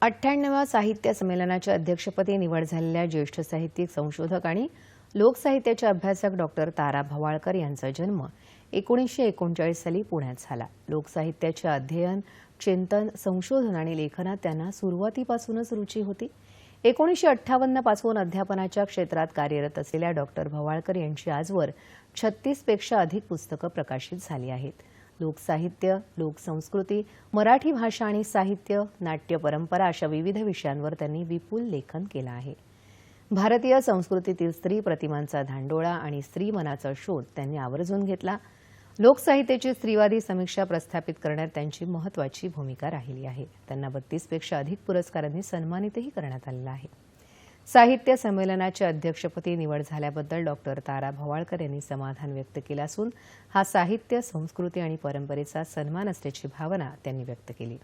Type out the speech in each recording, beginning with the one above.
अठ्ठ्याण्णव्या साहित्य संमेलनाच्या अध्यक्षपदी निवड झालेल्या ज्येष्ठ साहित्यिक संशोधक आणि लोकसाहित्याचे अभ्यासक डॉक्टर तारा भवाळकर यांचा जन्म एकोणीसशे एकोणचाळीस साली पुण्यात झाला. लोकसाहित्याचे अध्ययन चिंतन संशोधन आणि लेखनात त्यांना सुरुवातीपासूनच रुची होती. एकोणीसशे अठ्ठावन्नपासून अध्यापनाच्या क्षेत्रात कार्यरत असलेल्या डॉक्टर भवाळकर यांची आजवर छत्तीसपेक्षा अधिक पुस्तकं प्रकाशित झाली आहेत. लोकसाहित्य लोकसंस्कृती मराठी भाषा आणि साहित्य नाट्य परंपरा अशा विविध विषयांवर त्यांनी विपुल लेखन केलं आहे. भारतीय संस्कृतीतील स्त्री प्रतिमांचा धांडोळा आणि स्त्री मनाचा शोध त्यांनी आवर्जून घेतला. लोकसाहित्याची स्त्रीवादी समीक्षा प्रस्थापित करण्यात त्यांची महत्वाची भूमिका राहिली आहे. त्यांना बत्तीसपेक्षा अधिक पुरस्कारांनी सन्मानितही करण्यात आलेलं आहे. साहित्य संमेलनाची अध्यक्षपदी निवड झाल्याबद्दल डॉक्टर तारा भवाळकर यांनी समाधान व्यक्त केलं असून हा साहित्य संस्कृती आणि परंपरेचा सन्मान असल्याची भावना त्यांनी व्यक्त केली.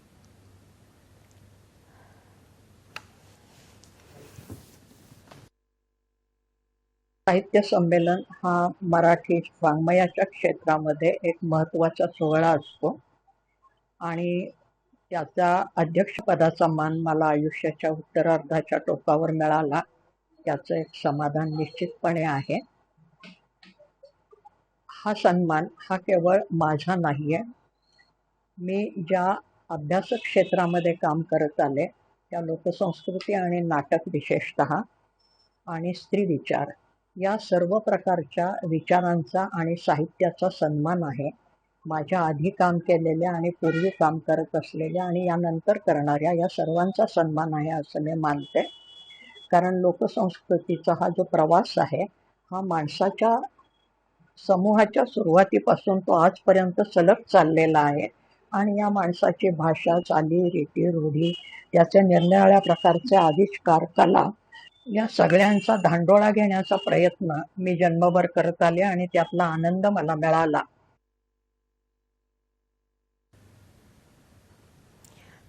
साहित्य संमेलन हा मराठी वाङ्मयाच्या क्षेत्रामध्ये एक महत्त्वाचा सोहळा असतो. आणि त्याचा अध्यक्षपदाचा मान मला आयुष्याच्या उत्तरार्धाच्या टोकावर मिळाला याचं एक समाधान निश्चितपणे आहे. हा सन्मान हा केवळ माझा नाही आहे मी ज्या अभ्यासक क्षेत्रामध्ये काम करत आले त्या लोकसंस्कृती आणि नाटक विशेषतः आणि स्त्री विचार या सर्व प्रकारच्या विचारांचा आणि साहित्याचा सन्मान आहे. माझ्या आधी काम केलेल्या आणि पूर्वी काम करत असलेल्या आणि यानंतर करणाऱ्या या सर्वांचा सन्मान आहे असं मी मानते. कारण लोकसंस्कृतीचा हा जो प्रवास आहे हा माणसाच्या समूहाच्या सुरुवातीपासून तो आजपर्यंत सलग चाललेला आहे. आणि या माणसाची भाषा चाली रीती रूढी याचे निरनिराळ्या प्रकारचे आविष्कार कला या सगळ्यांचा धांडोळा घेण्याचा प्रयत्न मी जन्मभर करत आले आणि त्यातला आनंद मला मिळाला.